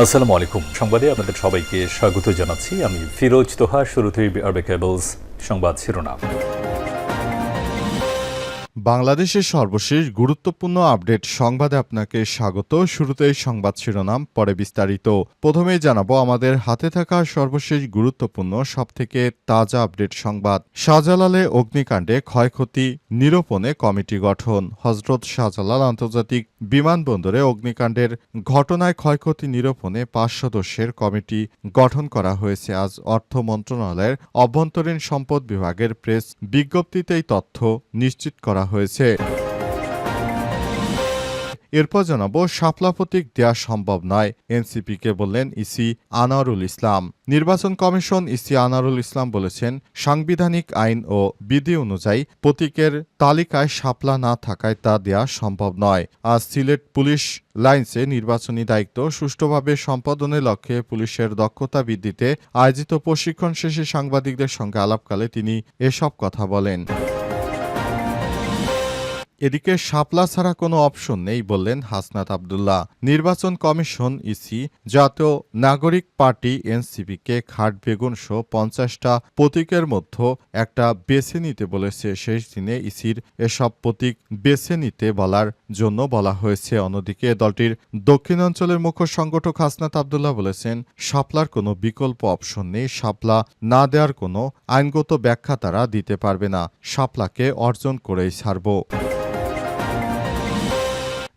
আসসালামু আলাইকুম। সংবাদে আপনাদের সবাইকে স্বাগত জানাচ্ছি। আমি ফিরোজ তোহা, শুরুতেই আরবে কেবলস সংবাদ শিরোনাম। বাংলাদেশের সর্বশেষ গুরুত্বপূর্ণ আপডেট সংবাদে আপনাকে স্বাগত। শুরুতেই সংবাদ শিরোনাম, পরে বিস্তারিত। প্রথমেই জানাব, আমাদের হাতে থাকা সর্বশেষ গুরুত্বপূর্ণ, সবথেকে তাজা আপডেট সংবাদ। শাহজালালে অগ্নিকাণ্ডে ক্ষয়ক্ষতি, নিরূপণে কমিটি গঠন। হজরত শাহজালাল আন্তর্জাতিক বিমানবন্দরে অগ্নিকাণ্ডের ঘটনায় ক্ষয়ক্ষতি নিরূপণে পাঁচ সদস্যের কমিটি গঠন করা হয়েছে। আজ অর্থ মন্ত্রণালয়ের অভ্যন্তরীণ সম্পদ বিভাগের প্রেস বিজ্ঞপ্তিতেই তথ্য নিশ্চিত করা হয়েছে। এরপর জানাব, শাপলা প্রতীক দেওয়া সম্ভব নয়, এনসিপিকে বললেন ইসি আনারুল ইসলাম। নির্বাচন কমিশন ইসি আনারুল ইসলাম বলেছেন, সাংবিধানিক আইন ও বিধি অনুযায়ী প্রতীকের তালিকায় শাপলা না থাকায় তা দেওয়া সম্ভব নয়। আজ সিলেট পুলিশ লাইন্সে নির্বাচনী দায়িত্ব সুষ্ঠুভাবে সম্পাদনের লক্ষ্যে পুলিশের দক্ষতা বৃদ্ধিতে আয়োজিত প্রশিক্ষণ শেষে সাংবাদিকদের সঙ্গে আলাপকালে তিনি এসব কথা বলেন। এদিকে শাপলা ছাড়া কোনো অপশন নেই বললেন হাসনাত আবদুল্লাহ। নির্বাচন কমিশন, ইসি, জাতীয় নাগরিক পার্টি, এনসিপিকে খাট বেগুন সহ পঞ্চাশটা প্রতীকের মধ্যে একটা বেছে নিতে বলেছে। শেষ দিনে ইসির এসব প্রতীক বেছে নিতে বলার জন্য বলা হয়েছে। অন্যদিকে দলটির দক্ষিণাঞ্চলের মুখ্য সংগঠক হাসনাত আবদুল্লাহ বলেছেন, শাপলার কোনো বিকল্প অপশন নেই। শাপলা না দেওয়ার কোনো আইনগত ব্যাখ্যা তারা দিতে পারবে না। শাপলাকে অর্জন করেই ছাড়ব।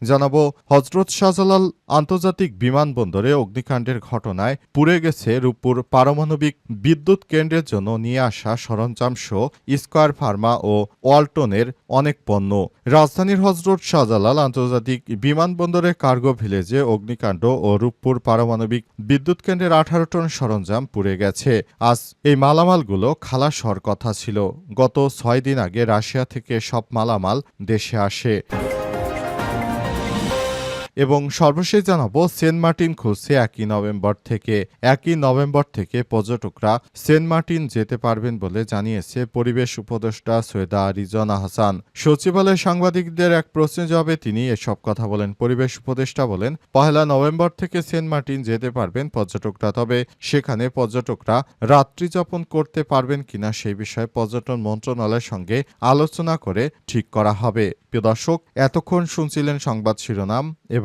জানাব, হজরত শাহজালাল আন্তর্জাতিক বিমানবন্দরে অগ্নিকাণ্ডের ঘটনায় পুড়ে গেছে রূপপুর পারমাণবিক বিদ্যুৎ কেন্দ্রের জন্য নিয়ে আসা সরঞ্জাম সহ স্কয়ার ফার্মা ও ওয়ালটনের অনেক পণ্য। রাজধানীর হজরত শাহজালাল আন্তর্জাতিক বিমানবন্দরে কার্গো ভিলেজে অগ্নিকাণ্ড ও রূপপুর পারমাণবিক বিদ্যুৎ কেন্দ্রের আঠারো টন সরঞ্জাম পুড়ে গেছে। আজ এই মালামালগুলো খালাস হওয়ার কথা ছিল। গত ছয় দিন আগে রাশিয়া থেকে সব মালামাল দেশে আসে। এবং সর্বশেষ জানাব, সেন্ট মার্টিন খুলছে একই নভেম্বর থেকে। একই নভেম্বর থেকে পর্যটকরা সেন্ট মার্টিন যেতে পারবেন বলে জানিয়েছে পরিবেশ উপদেষ্টা সৈয়দা রিজনা হাসান সচিবালয় সাংবাদিকদের এক প্রশ্নের জবাবে তিনি এসব কথা বলেন। পরিবেশ উপদেষ্টা বলেন, পহেলা নভেম্বর থেকে সেন্ট মার্টিন যেতে পারবেন পর্যটকরা, তবে সেখানে পর্যটকরা রাত্রি যাপন করতে পারবেন কিনা সেই বিষয়ে পর্যটন মন্ত্রণালয়ের সঙ্গে আলোচনা করে ঠিক করা হবে। প্রিয় দর্শক, এতক্ষণ শুনছিলেন সংবাদ শিরোনাম, এবারে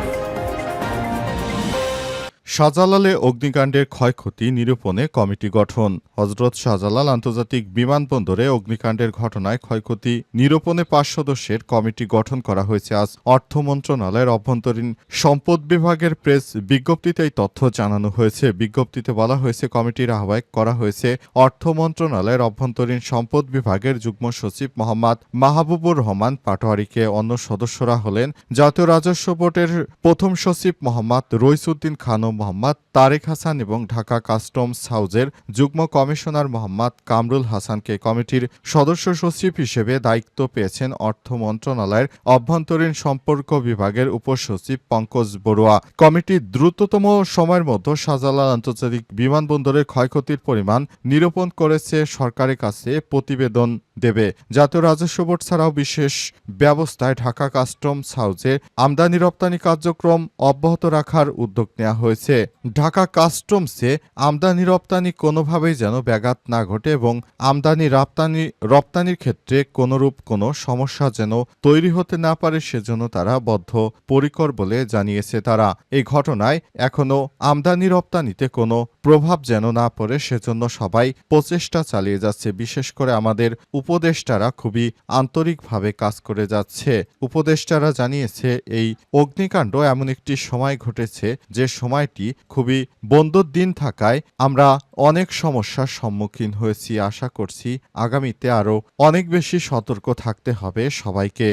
শাহজালালে অগ্নিকাণ্ডের ক্ষয়ক্ষতি নিরূপণে কমিটি গঠন। হজরত শাহজালাল আন্তর্জাতিক বিমানবন্দরে অগ্নিকাণ্ডের ঘটনায় ক্ষয়ক্ষতি নিরূপণে পাঁচ সদস্যের কমিটি গঠন করা হয়েছে আজ। অর্থ মন্ত্রণালয়ের অভ্যন্তরীণ সম্পদ বিভাগের প্রেস বিজ্ঞপ্তিতে এই তথ্য জানানো হয়েছে। বিজ্ঞপ্তিতে বলা হয়েছে, কমিটির আহ্বায়ক করা হয়েছে অর্থ মন্ত্রণালয়ের অভ্যন্তরীণ সম্পদ বিভাগের যুগ্ম সচিব মোহাম্মদ মাহবুবুর রহমান পাটোয়ারিকে। অন্য সদস্যরা হলেন জাতীয় রাজস্ব বোর্ডের প্রথম সচিব মোহাম্মদ রইসুদ্দিন খান ও মোহাম্মদ তারেক হাসান এবং ঢাকা কাস্টমস হাউজের যুগ্ম কমিশনার মোহাম্মদ কামরুল হাসানকে কমিটির সদস্য সচিব হিসেবে দায়িত্ব পেয়েছেন অর্থ মন্ত্রণালয়ের অভ্যন্তরীণ সম্পর্ক বিভাগের উপসচিব পঙ্কজ বড়ুয়া। কমিটি দ্রুততম সময়ের মধ্যে শাহজালাল আন্তর্জাতিক বিমানবন্দরের ক্ষয়ক্ষতির পরিমাণ নিরূপণ করেছে সরকারের কাছে প্রতিবেদন। দেবে। জাতীয় রাজস্ব বোর্ড ছাড়াও বিশেষ ব্যবস্থায় ঢাকা কাস্টমস হাউসে আমদানি রপ্তানি কার্যক্রম অব্যাহত রাখার উদ্যোগ নেওয়া হয়েছে। ঢাকা কাস্টমসে আমদানি রপ্তানি কোনোভাবেই যেন ব্যাঘাত না ঘটে এবং আমদানি রপ্তানি, রপ্তানির ক্ষেত্রে কোনরূপ কোনো সমস্যা যেন তৈরি হতে না পারে সেজন্য তারা বদ্ধ পরিকর বলে জানিয়েছে তারা। এই ঘটনায় এখনও আমদানি রপ্তানিতে কোনো প্রভাব যেন না পড়ে, সেজন্য সবাই প্রচেষ্টা চালিয়ে যাচ্ছে। বিশেষ করে আমাদের উপদেষ্টারা খুবই আন্তরিকভাবে কাজ করে যাচ্ছে। উপদেষ্টারা জানিয়েছে, এই অগ্নিকাণ্ড এমন একটি সময় ঘটেছে, যে সময়টি খুবই বন্ধর দিন থাকায় আমরা অনেক সমস্যার সম্মুখীন হয়েছি। আশা করছি আগামীতে আরও অনেক বেশি সতর্ক থাকতে হবে সবাইকে।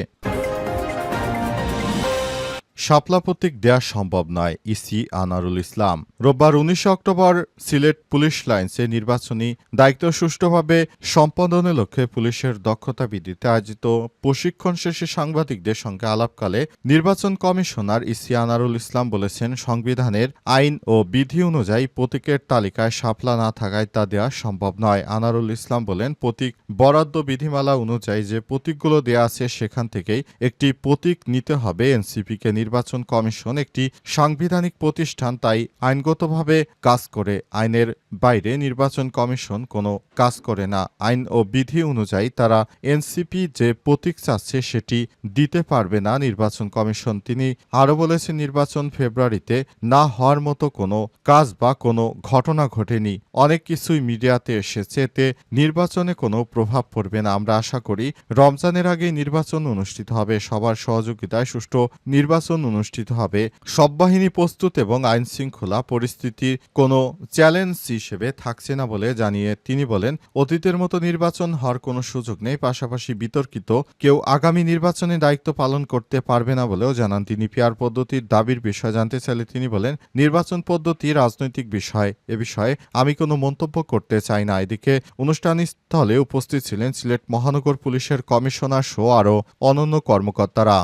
শাপলা প্রতীক দেওয়া সম্ভব নয়, ইসি আনারুল ইসলাম। রোববার উনিশে অক্টোবর সিলেট পুলিশ লাইন্সে নির্বাচনী দায়িত্ব সুষ্ঠুভাবে সম্পাদনের লক্ষ্যে পুলিশের দক্ষতা বৃদ্ধিতে আয়োজিত প্রশিক্ষণ শেষে সাংবাদিকদের সঙ্গে আলাপকালে নির্বাচন কমিশনার ইসি আনারুল ইসলাম বলেছেন, সংবিধানের আইন ও বিধি অনুযায়ী প্রতীকের তালিকায় শাপলা না থাকায় তা দেওয়া সম্ভব নয়। আনারুল ইসলাম বলেন, প্রতীক বরাদ্দ বিধিমালা অনুযায়ী যে প্রতীকগুলো দেয়া আছে সেখান থেকেই একটি প্রতীক নিতে হবে। এনসিপিকে নির্বাচন কমিশন একটি সাংবিধানিক প্রতিষ্ঠান, তাই আইনগতভাবে কাজ করে আইনের বাইরে নির্বাচন কমিশন কোনো কাজ করে না। আইন ও বিধি অনুযায়ী তারা এনসিপি যে প্রতীক চাচ্ছে সেটি দিতে পারবে না নির্বাচন কমিশন। তিনি আরও বলেছেন, নির্বাচন ফেব্রুয়ারিতে না হওয়ার মতো কোনো কাজ বা কোনো ঘটনা ঘটেনি। অনেক কিছুই মিডিয়াতে এসেছে, এতে নির্বাচনে কোনো প্রভাব পড়বে না। আমরা আশা করি, রমজানের আগে নির্বাচন অনুষ্ঠিত হবে। সবার সহযোগিতায় সুষ্ঠু নির্বাচন অনুষ্ঠিত হবে। সব বাহিনী প্রস্তুত এবং আইন শৃঙ্খলা পরিস্থিতির কোনো চ্যালেঞ্জ হিসেবে থাকছে না বলে জানিয়ে তিনি বলেন, অতীতের মতো নির্বাচন হওয়ার কোনো সুযোগ নেই। পাশাপাশি বিতর্কিত কেউ আগামী নির্বাচনে দায়িত্ব পালন করতে পারবে না বলেও জানান তিনি। পিয়ার পদ্ধতির দাবির বিষয় জানতে চাইলে তিনি বলেন, নির্বাচন পদ্ধতি রাজনৈতিক বিষয়। এ বিষয়ে আমি কোনো মন্তব্য করতে চাই না। এদিকে অনুষ্ঠান স্থলে উপস্থিত ছিলেন সিলেট মহানগর পুলিশের কমিশনার সহ আরও অনন্য কর্মকর্তারা।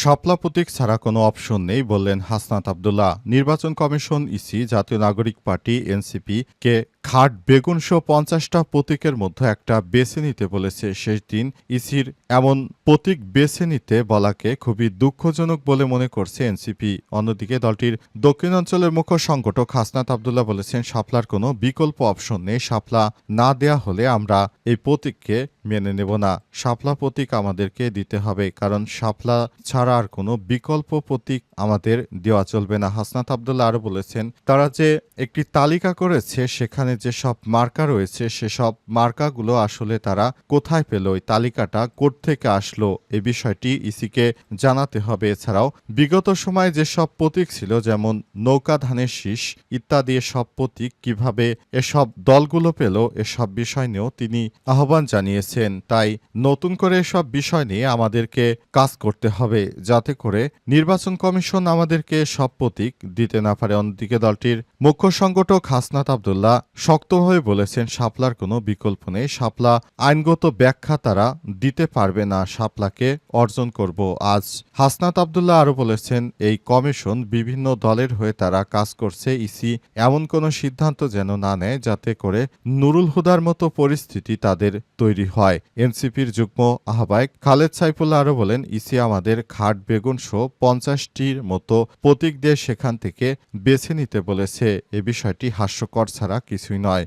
শাপলা প্রতীক ছাড়া কোনো অপশন নেই বললেন হাসনাত আবদুল্লাহ। নির্বাচন কমিশন, ইসি, জাতীয় নাগরিক পার্টি, এনসিপি, কে খাট বেগুন সহ পঞ্চাশটা প্রতীকের মধ্যে একটা বেছে নিতে বলেছে শেষ দিন। ইসির এমন প্রতীক বেছে নিতে বলাকে খুবই দুঃখজনক বলে মনে করছে এনসিপি। অন্যদিকে দলটির দক্ষিণাঞ্চলের মুখ্য সংগঠক হাসনাত আবদুল্লাহ বলেছেন, শাপলার কোনো বিকল্প অপশন নেই। শাপলা না দেয়া হলে আমরা এই প্রতীককে মেনে নেব না। শাপলা প্রতীক আমাদেরকে দিতে হবে, কারণ শাপলা ছাড়া আর কোনো বিকল্প প্রতীক আমাদের দেওয়া চলবে না। হাসনাত আবদুল্লাহ আরও বলেছেন, তারা যে একটি তালিকা করেছে, সেখানে যেসব মার্কা রয়েছে সেসব মার্কাগুলো আসলে তারা কোথায় পেল ওই তালিকাটা থেকে আসলো এই বিষয়টি ইসিকে জানাতে হবে। এছাড়াও বিগত সময়ে যেসব প্রতীক ছিল, যেমন নৌকা, ধানের শীষ ইত্যাদি এসব প্রতীক কীভাবে এসব দলগুলো পেল এসব বিষয় নিয়েও তিনি আহ্বান জানিয়েছেন। তাই নতুন করে এসব বিষয় নিয়ে আমাদেরকে কাজ করতে হবে, যাতে করে নির্বাচন কমিশন আমাদেরকে সব প্রতীক দিতে না পারে। অন্যদিকে দলটির মুখ্য সংগঠক হাসনাত আবদুল্লাহ শক্তভাবে বলেছেন, শাপলার কোনো বিকল্প নেই। শাপলা আইনগত ব্যাখ্যা তারা দিতে পারবে না, শাপলাকে অর্জন করব। আজ হাসনাত আবদুল্লাহ আরও বলেছেন, এই কমিশন বিভিন্ন দলের হয়ে তারা কাজ করছে। ইসি এমন কোনো সিদ্ধান্ত যেন না নেয়, যাতে করে নুরুল হুদার মতো পরিস্থিতি তাদের তৈরি হয়। এনসিপির যুগ্ম আহ্বায়ক খালেদ সাইফুল্লাহ আরও বলেন, ইসি আমাদের খাট বেগুন সহ পঞ্চাশটির মতো প্রতীক দিয়ে সেখান থেকে বেছে নিতে বলেছে। এ বিষয়টি হাস্যকর ছাড়া কিছুই নয়।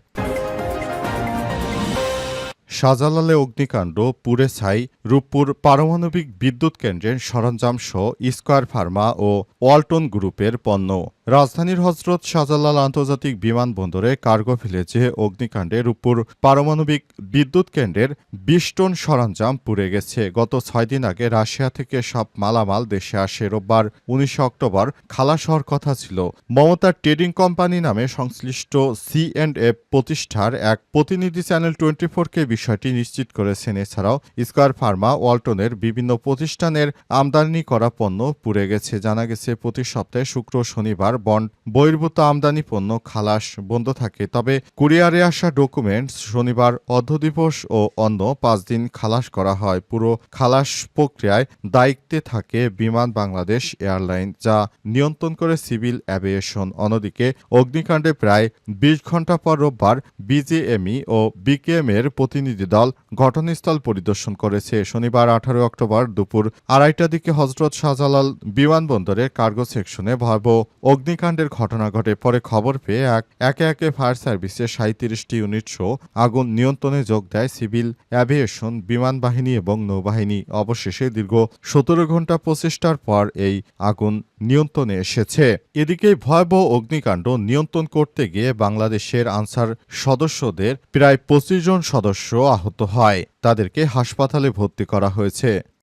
শাহজালালে অগ্নিকাণ্ড, পুরে ছাই, রূপপুর পারমাণবিক বিদ্যুৎ কেন্দ্রের সরঞ্জাম সহ স্কয়ার ফার্মা ও ওয়ালটন গ্রুপের পণ্য। রাজধানীর হজরত শাহজালাল আন্তর্জাতিক বিমানবন্দরে কার্গো ভিলেজে অগ্নিকাণ্ডে রূপপুর পারমাণবিক বিদ্যুৎ কেন্দ্রের বিশ টন সরঞ্জাম পুড়ে গেছে। গত ছয় দিন আগে রাশিয়া থেকে সব মালামাল দেশে আসে। রোববার উনিশে অক্টোবর খালাস হওয়ার কথা ছিল। মমতার ট্রেডিং কোম্পানি নামে সংশ্লিষ্ট সি অ্যান্ড এফ প্রতিষ্ঠার এক প্রতিনিধি চ্যানেল টোয়েন্টি ফোরকে বিষয়টি নিশ্চিত করেছেন। এছাড়াও স্কয়ার ফার্মা ওয়ালটনের বিভিন্ন প্রতিষ্ঠানের আমদানি করা পণ্য পুড়ে গেছে। জানা গেছে, প্রতি সপ্তাহে শুক্র শনিবার বন্ড বহির্ভূত আমদানি পণ্য, খালাস বন্ধ থাকে। তবে কুরিয়ারে আসা ডকুমেন্টস শনিবার, অর্ধদিবস ও অন্য পাঁচ দিন খালাস করা হয়। পুরো খালাস প্রক্রিয়ায় দায়িত্বে থাকে বিমান বাংলাদেশ এয়ারলাইন, যা নিয়ন্ত্রণ করে সিভিল অ্যাভিয়েশন। অন্যদিকে, অগ্নিকাণ্ডে প্রায় বিশ ঘণ্টা পর রোববার বিজেএমই ও বিকেএম এর প্রতিনিধি দল ঘটনাস্থল পরিদর্শন করেছে। শনিবার আঠারো অক্টোবর দুপুর আড়াইটার দিকে হজরত শাহজালাল বিমানবন্দরের কার্গো সেকশনে ভয়াবহ অগ্নিকাণ্ডের ঘটনা ঘটে, পরে খবর পেয়ে এক, একে একে ফায়ার সার্ভিসের সাঁত্রিশটি ইউনিট সহ আগুন নিয়ন্ত্রণে যোগ দেয় সিভিল অ্যাভিয়েশন, বিমান বাহিনী এবং নৌবাহিনী। অবশেষে দীর্ঘ সতেরো ঘণ্টা প্রচেষ্টার পর এই আগুন নিয়ন্ত্রণে এসেছে। এদিকে ভয়াবহ অগ্নিকাণ্ড নিয়ন্ত্রণ করতে গিয়ে বাংলাদেশের আনসার সদস্যদের প্রায় পঁচিশ জন সদস্য আহত হয়। তাদেরকে হাসপাতালে ভর্তি করা হয়েছে।